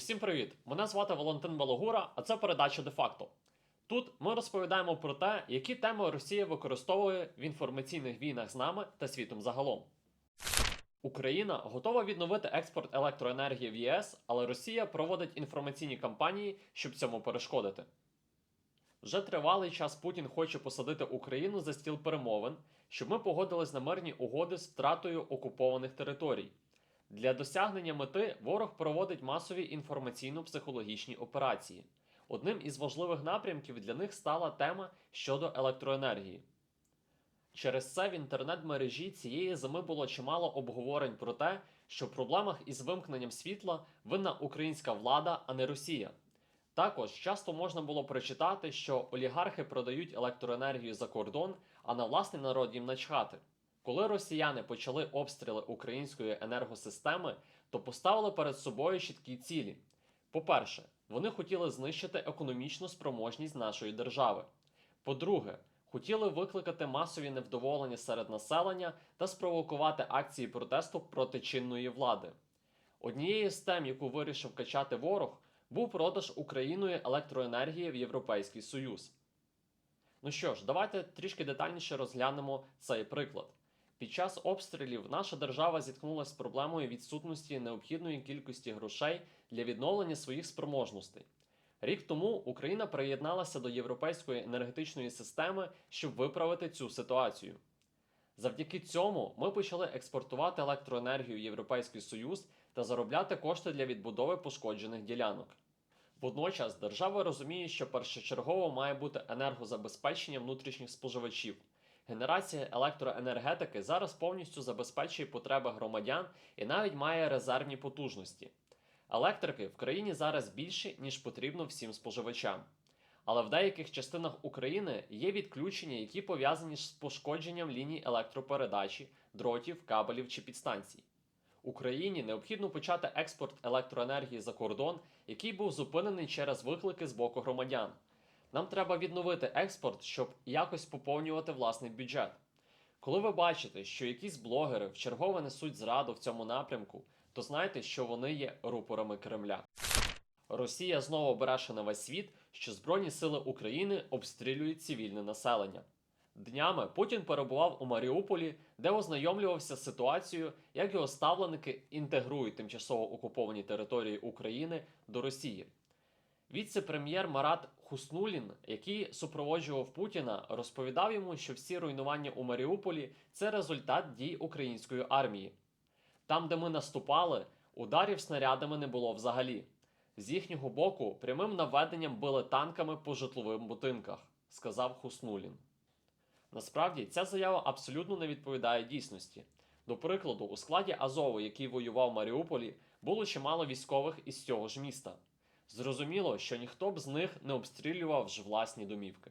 Усім привіт! Мене звати Валентин Балогура, а це передача де-факто. Тут ми розповідаємо про те, які теми Росія використовує в інформаційних війнах з нами та світом загалом. Україна готова відновити експорт електроенергії в ЄС, але Росія проводить інформаційні кампанії, щоб цьому перешкодити. Вже тривалий час Путін хоче посадити Україну за стіл перемовин, щоб ми погодились на мирні угоди з втратою окупованих територій. Для досягнення мети ворог проводить масові інформаційно-психологічні операції. Одним із важливих напрямків для них стала тема щодо електроенергії. Через це в інтернет-мережі цієї зими було чимало обговорень про те, що в проблемах із вимкненням світла винна українська влада, а не Росія. Також часто можна було прочитати, що олігархи продають електроенергію за кордон, а на власний народ їм начхати. Коли росіяни почали обстріли української енергосистеми, то поставили перед собою чіткі цілі. По-перше, вони хотіли знищити економічну спроможність нашої держави. По-друге, хотіли викликати масові невдоволення серед населення та спровокувати акції протесту проти чинної влади. Однією з тем, яку вирішив качати ворог, був продаж Україною електроенергії в Європейський Союз. Ну що ж, давайте трішки детальніше розглянемо цей приклад. Під час обстрілів наша держава зіткнулася з проблемою відсутності необхідної кількості грошей для відновлення своїх спроможностей. Рік тому Україна приєдналася до європейської енергетичної системи, щоб виправити цю ситуацію. Завдяки цьому ми почали експортувати електроенергію в Європейський Союз та заробляти кошти для відбудови пошкоджених ділянок. Водночас держава розуміє, що першочергово має бути енергозабезпечення внутрішніх споживачів. Генерація електроенергетики зараз повністю забезпечує потреби громадян і навіть має резервні потужності. Електрики в країні зараз більше, ніж потрібно всім споживачам. Але в деяких частинах України є відключення, які пов'язані з пошкодженням ліній електропередачі, дротів, кабелів чи підстанцій. Україні необхідно почати експорт електроенергії за кордон, який був зупинений через виклики з боку громадян. Нам треба відновити експорт, щоб якось поповнювати власний бюджет. Коли ви бачите, що якісь блогери вчергове несуть зраду в цьому напрямку, то знайте, що вони є рупорами Кремля. Росія знову бреше на весь світ, що Збройні сили України обстрілюють цивільне населення. Днями Путін перебував у Маріуполі, де ознайомлювався з ситуацією, як його ставленики інтегрують тимчасово окуповані території України до Росії. Віце-прем'єр Марат Хуснулін, який супроводжував Путіна, розповідав йому, що всі руйнування у Маріуполі це результат дій української армії. Там, де ми наступали, ударів снарядами не було взагалі. З їхнього боку прямим наведенням били танками по житловим будинках, сказав Хуснулін. Насправді ця заява абсолютно не відповідає дійсності. До прикладу, у складі Азову, який воював в Маріуполі, було чимало військових із цього ж міста. Зрозуміло, що ніхто б з них не обстрілював ж власні домівки.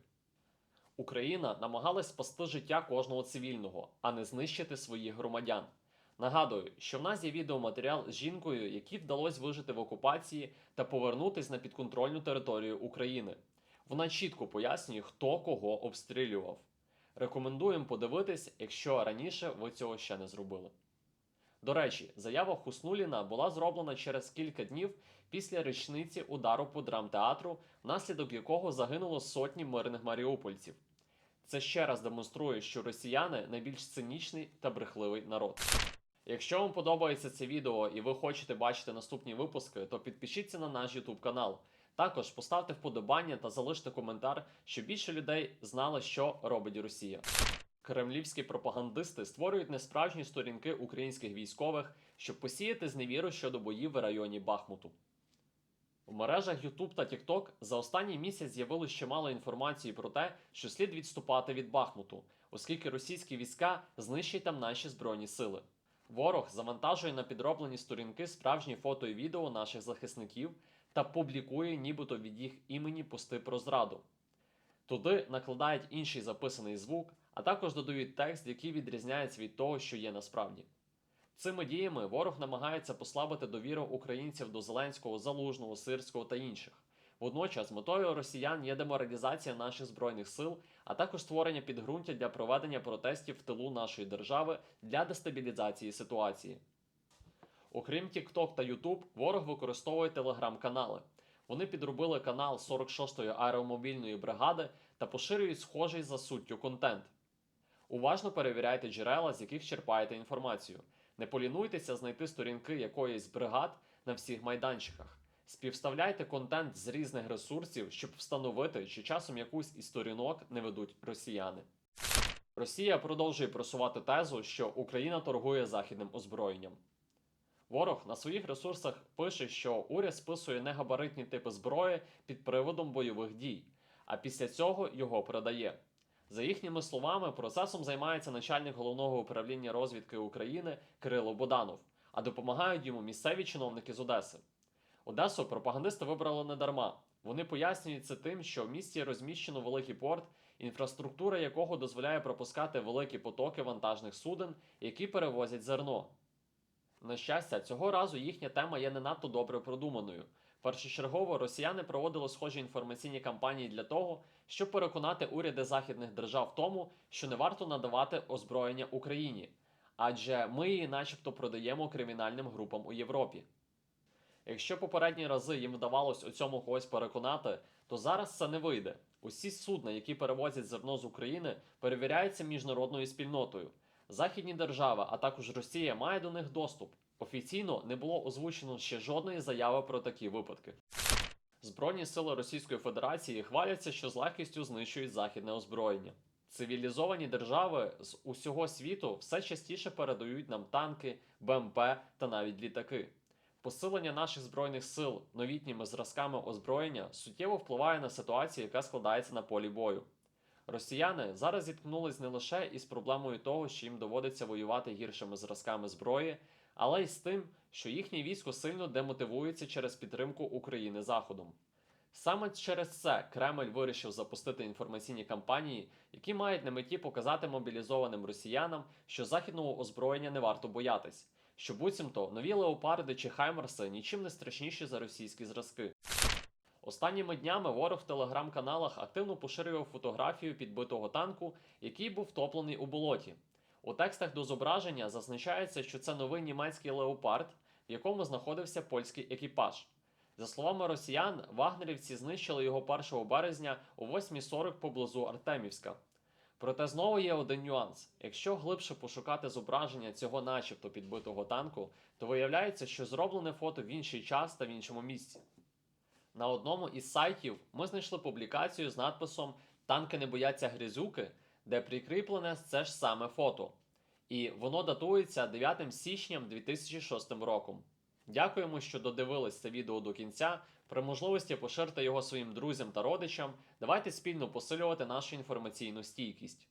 Україна намагалась спасти життя кожного цивільного, а не знищити своїх громадян. Нагадую, що в нас є відеоматеріал з жінкою, якій вдалося вижити в окупації та повернутись на підконтрольну територію України. Вона чітко пояснює, хто кого обстрілював. Рекомендуємо подивитись, якщо раніше ви цього ще не зробили. До речі, заява Хуснуліна була зроблена через кілька днів після річниці удару по драмтеатру, внаслідок якого загинуло сотні мирних маріупольців. Це ще раз демонструє, що росіяни найбільш цинічний та брехливий народ. Якщо вам подобається це відео і ви хочете бачити наступні випуски, то підпишіться на наш YouTube канал. Також поставте вподобання та залиште коментар, щоб більше людей знали, що робить Росія. Кремлівські пропагандисти створюють несправжні сторінки українських військових, щоб посіяти зневіру щодо боїв в районі Бахмуту. В мережах YouTube та TikTok за останній місяць з'явилось чимало інформації про те, що слід відступати від Бахмуту, оскільки російські війська знищать там наші збройні сили. Ворог завантажує на підроблені сторінки справжні фото і відео наших захисників та публікує нібито від їх імені пости про зраду. Туди накладають інший записаний звук, а також додають текст, який відрізняється від того, що є насправді. Цими діями ворог намагається послабити довіру українців до Зеленського, Залужного, Сирського та інших. Водночас метою росіян є деморалізація наших збройних сил, а також створення підґрунтя для проведення протестів в тилу нашої держави для дестабілізації ситуації. Окрім TikTok та YouTube, ворог використовує телеграм-канали. Вони підробили канал 46-ї аеромобільної бригади та поширюють схожий за суттю контент. Уважно перевіряйте джерела, з яких черпаєте інформацію. Не полінуйтеся знайти сторінки якоїсь бригад на всіх майданчиках. Співставляйте контент з різних ресурсів, щоб встановити, чи часом якусь із сторінок не ведуть росіяни. Росія продовжує просувати тезу, що Україна торгує західним озброєнням. Ворог на своїх ресурсах пише, що уряд списує негабаритні типи зброї під приводом бойових дій, а після цього його продає. За їхніми словами, процесом займається начальник головного управління розвідки України Кирило Боданов, а допомагають йому місцеві чиновники з Одеси. Одесу пропагандисти вибрали не дарма. Вони пояснюють це тим, що в місті розміщено великий порт, інфраструктура якого дозволяє пропускати великі потоки вантажних суден, які перевозять зерно. На щастя, цього разу їхня тема є не надто добре продуманою. Першочергово росіяни проводили схожі інформаційні кампанії для того, щоб переконати уряди західних держав в тому, що не варто надавати озброєння Україні, адже ми її, начебто, продаємо кримінальним групам у Європі. Якщо попередні рази їм вдавалось у цьому когось переконати, то зараз це не вийде. Усі судна, які перевозять зерно з України, перевіряються міжнародною спільнотою. Західні держави, а також Росія, має до них доступ. Офіційно не було озвучено ще жодної заяви про такі випадки. Збройні сили Російської Федерації хваляться, що з легкістю знищують західне озброєння. Цивілізовані держави з усього світу все частіше передають нам танки, БМП та навіть літаки. Посилення наших збройних сил новітніми зразками озброєння суттєво впливає на ситуацію, яка складається на полі бою. Росіяни зараз зіткнулись не лише із проблемою того, що їм доводиться воювати гіршими зразками зброї, але й з тим, що їхнє військо сильно демотивується через підтримку України Заходом. Саме через це Кремль вирішив запустити інформаційні кампанії, які мають на меті показати мобілізованим росіянам, що західного озброєння не варто боятись, що буцімто нові леопарди чи хаймерси нічим не страшніші за російські зразки. Останніми днями ворог в телеграм-каналах активно поширював фотографію підбитого танку, який був втоплений у болоті. У текстах до зображення зазначається, що це новий німецький леопард, в якому знаходився польський екіпаж. За словами росіян, вагнерівці знищили його 1 березня о 8.40 поблизу Артемівська. Проте знову є один нюанс: якщо глибше пошукати зображення цього, начебто підбитого танку, то виявляється, що зроблене фото в інший час та в іншому місці. На одному із сайтів ми знайшли публікацію з надписом Танки не бояться грізюки, де прикріплене це ж саме фото. І воно датується 9 січня 2006 роком. Дякуємо, що додивились це відео до кінця. При можливості поширте його своїм друзям та родичам. Давайте спільно посилювати нашу інформаційну стійкість.